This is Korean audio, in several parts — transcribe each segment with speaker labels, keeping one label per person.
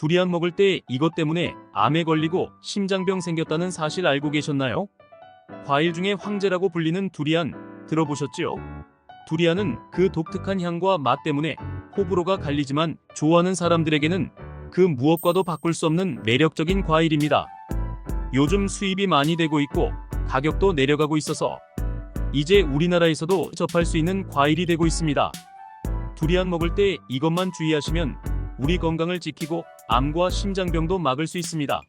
Speaker 1: 두리안 먹을 때 이것 때문에 암에 걸리고 심장병 생겼다는 사실 알고 계셨나요? 과일 중에 황제라고 불리는 두리안 들어보셨지요? 두리안은 그 독특한 향과 맛 때문에 호불호가 갈리지만 좋아하는 사람들에게는 그 무엇과도 바꿀 수 없는 매력적인 과일입니다. 요즘 수입이 많이 되고 있고 가격도 내려가고 있어서 이제 우리나라에서도 접할 수 있는 과일이 되고 있습니다. 두리안 먹을 때 이것만 주의하시면 우리 건강을 지키고 암과 심장병도 막을 수 있습니다.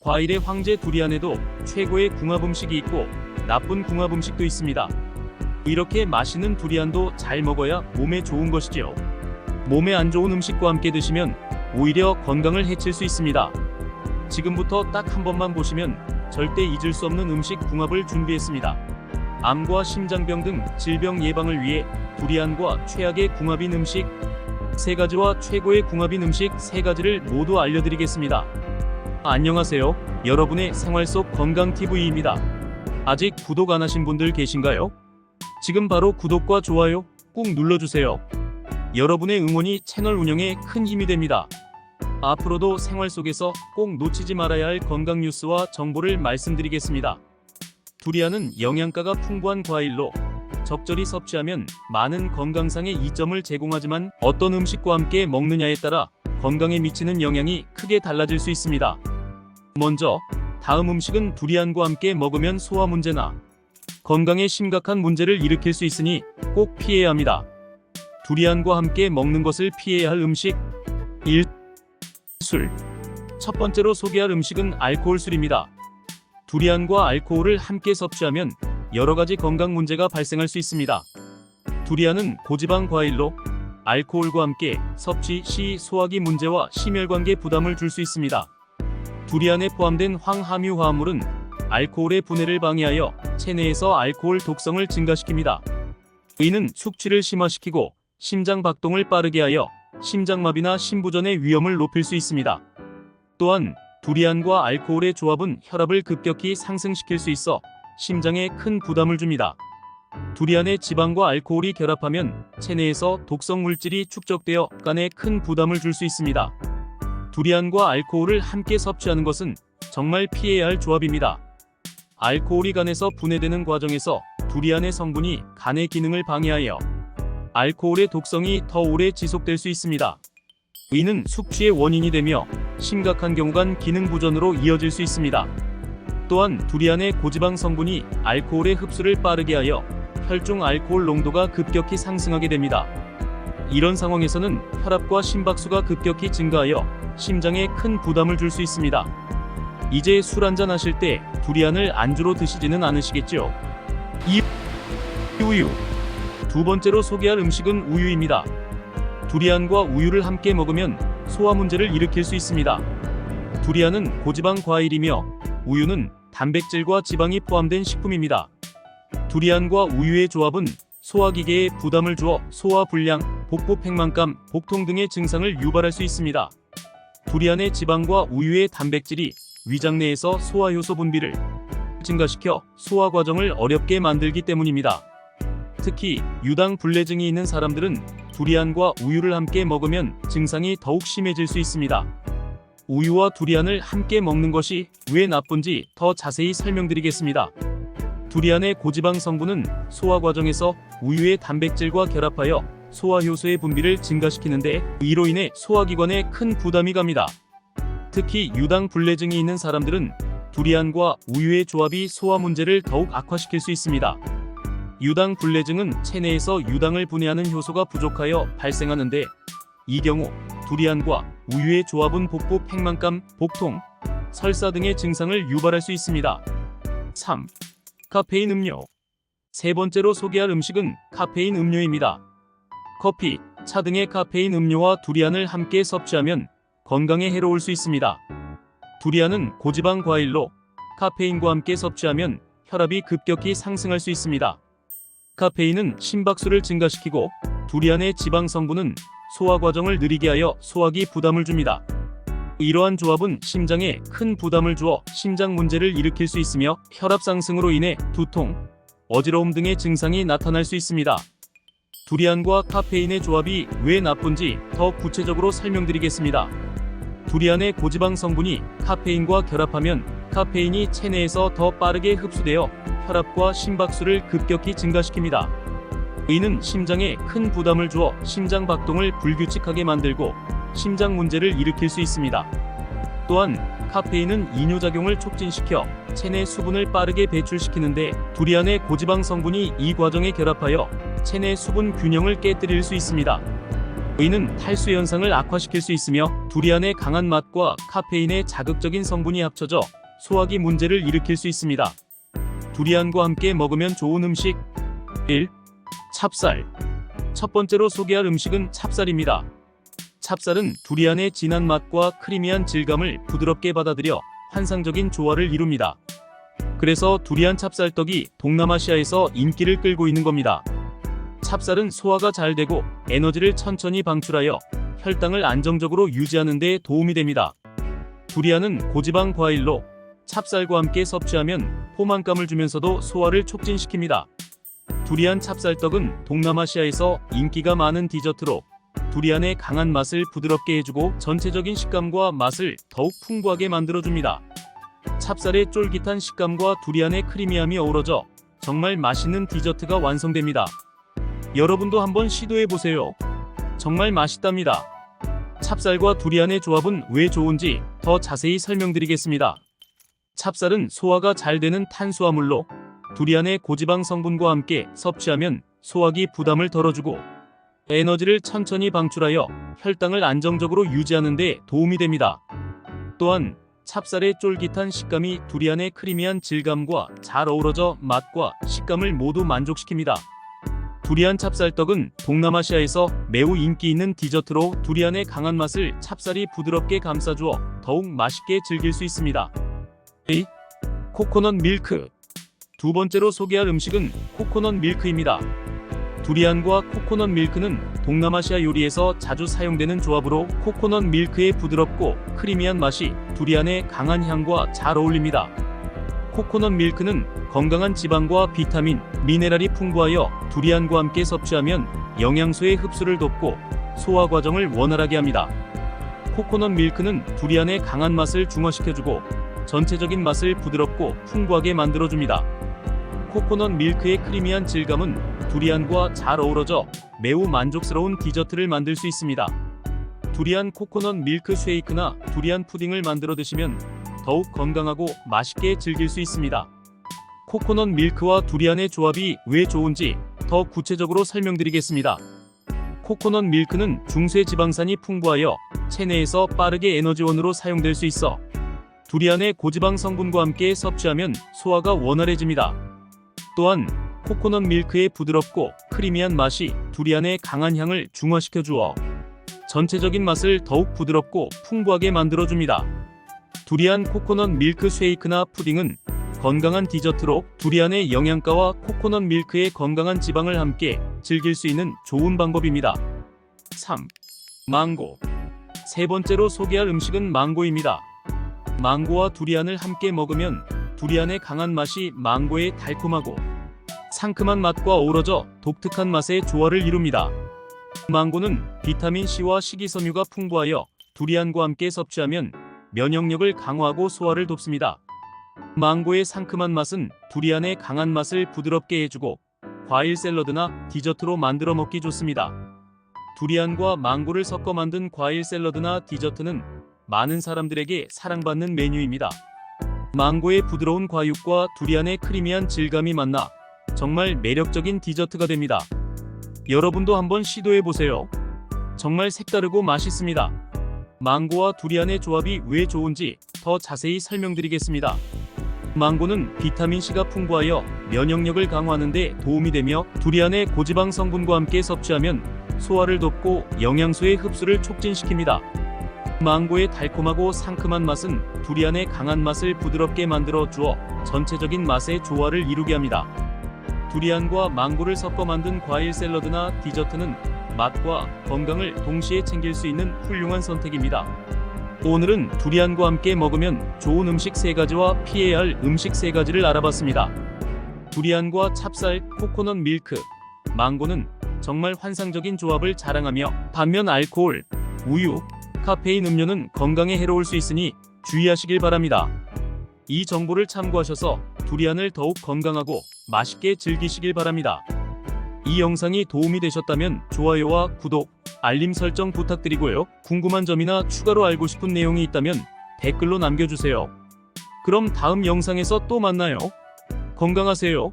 Speaker 1: 과일의 황제 두리안에도 최고의 궁합 음식이 있고 나쁜 궁합 음식도 있습니다. 이렇게 맛있는 두리안도 잘 먹어야 몸에 좋은 것이지요. 몸에 안 좋은 음식과 함께 드시면 오히려 건강을 해칠 수 있습니다. 지금부터 딱 한 번만 보시면 절대 잊을 수 없는 음식 궁합을 준비했습니다. 암과 심장병 등 질병 예방을 위해 두리안과 최악의 궁합인 음식 세 가지와 최고의 궁합인 음식 세 가지를 모두 알려드리겠습니다. 안녕하세요. 여러분의 생활 속 건강 TV입니다. 아직 구독 안 하신 분들 계신가요? 지금 바로 구독과 좋아요 꾹 눌러주세요. 여러분의 응원이 채널 운영에 큰 힘이 됩니다. 앞으로도 생활 속에서 꼭 놓치지 말아야 할 건강 뉴스와 정보를 말씀드리겠습니다. 두리안은 영양가가 풍부한 과일로 적절히 섭취하면 많은 건강상의 이점을 제공하지만 어떤 음식과 함께 먹느냐에 따라 건강에 미치는 영향이 크게 달라질 수 있습니다. 먼저 다음 음식은 두리안과 함께 먹으면 소화 문제나 건강에 심각한 문제를 일으킬 수 있으니 꼭 피해야 합니다. 두리안과 함께 먹는 것을 피해야 할 음식 1. 술. 첫 번째로 소개할 음식은 알코올 술입니다. 두리안과 알코올을 함께 섭취하면 여러 가지 건강 문제가 발생할 수 있습니다. 두리안은 고지방 과일로 알코올과 함께 섭취 시 소화기 문제와 심혈관계 부담을 줄 수 있습니다. 두리안에 포함된 황함유 화합물은 알코올의 분해를 방해하여 체내에서 알코올 독성을 증가시킵니다. 이는 숙취를 심화시키고 심장 박동을 빠르게 하여 심장마비나 심부전의 위험을 높일 수 있습니다. 또한 두리안과 알코올의 조합은 혈압을 급격히 상승시킬 수 있어 심장에 큰 부담을 줍니다. 두리안의 지방과 알코올이 결합하면 체내에서 독성 물질이 축적되어 간에 큰 부담을 줄 수 있습니다. 두리안과 알코올을 함께 섭취하는 것은 정말 피해야 할 조합입니다. 알코올이 간에서 분해되는 과정에서 두리안의 성분이 간의 기능을 방해하여 알코올의 독성이 더 오래 지속될 수 있습니다. 이는 숙취의 원인이 되며 심각한 경우간 기능 부전으로 이어질 수 있습니다. 또한 두리안의 고지방 성분이 알코올의 흡수를 빠르게 하여 혈중 알코올 농도가 급격히 상승하게 됩니다. 이런 상황에서는 혈압과 심박수가 급격히 증가하여 심장에 큰 부담을 줄 수 있습니다. 이제 술 한잔 하실 때 두리안을 안주로 드시지는 않으시겠죠? 2. 우유 두 번째로 소개할 음식은 우유입니다. 두리안과 우유를 함께 먹으면 소화 문제를 일으킬 수 있습니다. 두리안은 고지방 과일이며 우유는 단백질과 지방이 포함된 식품입니다. 두리안과 우유의 조합은 소화기계에 부담을 주어 소화 불량, 복부 팽만감, 복통 등의 증상을 유발할 수 있습니다. 두리안의 지방과 우유의 단백질이 위장 내에서 소화 효소 분비를 증가시켜 소화 과정을 어렵게 만들기 때문입니다. 특히 유당 불내증이 있는 사람들은 두리안과 우유를 함께 먹으면 증상이 더욱 심해질 수 있습니다. 우유와 두리안을 함께 먹는 것이 왜 나쁜지 더 자세히 설명드리겠습니다. 두리안의 고지방 성분은 소화 과정에서 우유의 단백질과 결합하여 소화 효소의 분비를 증가시키는데 이로 인해 소화기관에 큰 부담이 갑니다. 특히 유당 불내증이 있는 사람들은 두리안과 우유의 조합이 소화 문제를 더욱 악화시킬 수 있습니다. 유당 불내증은 체내에서 유당을 분해하는 효소가 부족하여 발생하는데 이 경우 두리안과 우유의 조합은 복부 팽만감, 복통, 설사 등의 증상을 유발할 수 있습니다. 3. 카페인 음료 세 번째로 소개할 음식은 카페인 음료입니다. 커피, 차 등의 카페인 음료와 두리안을 함께 섭취하면 건강에 해로울 수 있습니다. 두리안은 고지방 과일로 카페인과 함께 섭취하면 혈압이 급격히 상승할 수 있습니다. 카페인은 심박수를 증가시키고 두리안의 지방 성분은 소화 과정을 느리게 하여 소화기 부담을 줍니다. 이러한 조합은 심장에 큰 부담을 주어 심장 문제를 일으킬 수 있으며 혈압 상승으로 인해 두통, 어지러움 등의 증상이 나타날 수 있습니다. 두리안과 카페인의 조합이 왜 나쁜지 더 구체적으로 설명드리겠습니다. 두리안의 고지방 성분이 카페인과 결합하면 카페인이 체내에서 더 빠르게 흡수되어 혈압과 심박수를 급격히 증가시킵니다. 이는 심장에 큰 부담을 주어 심장 박동을 불규칙하게 만들고 심장 문제를 일으킬 수 있습니다. 또한 카페인은 이뇨작용을 촉진시켜 체내 수분을 빠르게 배출시키는데 두리안의 고지방 성분이 이 과정에 결합하여 체내 수분 균형을 깨뜨릴 수 있습니다. 이는 탈수 현상을 악화시킬 수 있으며 두리안의 강한 맛과 카페인의 자극적인 성분이 합쳐져 소화기 문제를 일으킬 수 있습니다. 두리안과 함께 먹으면 좋은 음식 1. 찹쌀 첫 번째로 소개할 음식은 찹쌀입니다. 찹쌀은 두리안의 진한 맛과 크리미한 질감을 부드럽게 받아들여 환상적인 조화를 이룹니다. 그래서 두리안 찹쌀떡이 동남아시아에서 인기를 끌고 있는 겁니다. 찹쌀은 소화가 잘 되고 에너지를 천천히 방출하여 혈당을 안정적으로 유지하는 데 도움이 됩니다. 두리안은 고지방 과일로 찹쌀과 함께 섭취하면 포만감을 주면서도 소화를 촉진시킵니다. 두리안 찹쌀떡은 동남아시아에서 인기가 많은 디저트로 두리안의 강한 맛을 부드럽게 해주고 전체적인 식감과 맛을 더욱 풍부하게 만들어줍니다. 찹쌀의 쫄깃한 식감과 두리안의 크리미함이 어우러져 정말 맛있는 디저트가 완성됩니다. 여러분도 한번 시도해보세요. 정말 맛있답니다. 찹쌀과 두리안의 조합은 왜 좋은지 더 자세히 설명드리겠습니다. 찹쌀은 소화가 잘 되는 탄수화물로 두리안의 고지방 성분과 함께 섭취하면 소화기 부담을 덜어주고 에너지를 천천히 방출하여 혈당을 안정적으로 유지하는 데 도움이 됩니다. 또한 찹쌀의 쫄깃한 식감이 두리안의 크리미한 질감과 잘 어우러져 맛과 식감을 모두 만족시킵니다. 두리안 찹쌀떡은 동남아시아에서 매우 인기 있는 디저트로 두리안의 강한 맛을 찹쌀이 부드럽게 감싸주어 더욱 맛있게 즐길 수 있습니다. 2. 코코넛 밀크 두 번째로 소개할 음식은 코코넛 밀크입니다. 두리안과 코코넛 밀크는 동남아시아 요리에서 자주 사용되는 조합으로 코코넛 밀크의 부드럽고 크리미한 맛이 두리안의 강한 향과 잘 어울립니다. 코코넛 밀크는 건강한 지방과 비타민, 미네랄이 풍부하여 두리안과 함께 섭취하면 영양소의 흡수를 돕고 소화 과정을 원활하게 합니다. 코코넛 밀크는 두리안의 강한 맛을 중화시켜주고 전체적인 맛을 부드럽고 풍부하게 만들어줍니다. 코코넛 밀크의 크리미한 질감은 두리안과 잘 어우러져 매우 만족스러운 디저트를 만들 수 있습니다. 두리안 코코넛 밀크 쉐이크나 두리안 푸딩을 만들어 드시면 더욱 건강하고 맛있게 즐길 수 있습니다. 코코넛 밀크와 두리안의 조합이 왜 좋은지 더 구체적으로 설명드리겠습니다. 코코넛 밀크는 중세 지방산이 풍부하여 체내에서 빠르게 에너지원으로 사용될 수 있어 두리안의 고지방 성분과 함께 섭취하면 소화가 원활해집니다. 또한 코코넛 밀크의 부드럽고 크리미한 맛이 두리안의 강한 향을 중화시켜 주어 전체적인 맛을 더욱 부드럽고 풍부하게 만들어줍니다. 두리안 코코넛 밀크 쉐이크나 푸딩은 건강한 디저트로 두리안의 영양가와 코코넛 밀크의 건강한 지방을 함께 즐길 수 있는 좋은 방법입니다. 3. 망고 세 번째로 소개할 음식은 망고입니다. 망고와 두리안을 함께 먹으면 두리안의 강한 맛이 망고의 달콤하고 상큼한 맛과 어우러져 독특한 맛의 조화를 이룹니다. 망고는 비타민C와 식이섬유가 풍부하여 두리안과 함께 섭취하면 면역력을 강화하고 소화를 돕습니다. 망고의 상큼한 맛은 두리안의 강한 맛을 부드럽게 해주고 과일 샐러드나 디저트로 만들어 먹기 좋습니다. 두리안과 망고를 섞어 만든 과일 샐러드나 디저트는 많은 사람들에게 사랑받는 메뉴입니다. 망고의 부드러운 과육과 두리안의 크리미한 질감이 만나 정말 매력적인 디저트가 됩니다. 여러분도 한번 시도해 보세요. 정말 색다르고 맛있습니다. 망고와 두리안의 조합이 왜 좋은지 더 자세히 설명드리겠습니다. 망고는 비타민C가 풍부하여 면역력을 강화하는 데 도움이 되며 두리안의 고지방 성분과 함께 섭취하면 소화를 돕고 영양소의 흡수를 촉진시킵니다. 망고의 달콤하고 상큼한 맛은 두리안의 강한 맛을 부드럽게 만들어 주어 전체적인 맛의 조화를 이루게 합니다. 두리안과 망고를 섞어 만든 과일 샐러드나 디저트는 맛과 건강을 동시에 챙길 수 있는 훌륭한 선택입니다. 오늘은 두리안과 함께 먹으면 좋은 음식 3가지와 피해야 할 음식 3가지를 알아봤습니다. 두리안과 찹쌀, 코코넛 밀크, 망고는 정말 환상적인 조합을 자랑하며 반면 알코올, 우유, 카페인 음료는 건강에 해로울 수 있으니 주의하시길 바랍니다. 이 정보를 참고하셔서 두리안을 더욱 건강하고 맛있게 즐기시길 바랍니다. 이 영상이 도움이 되셨다면 좋아요와 구독, 알림 설정 부탁드리고요. 궁금한 점이나 추가로 알고 싶은 내용이 있다면 댓글로 남겨주세요. 그럼 다음 영상에서 또 만나요. 건강하세요.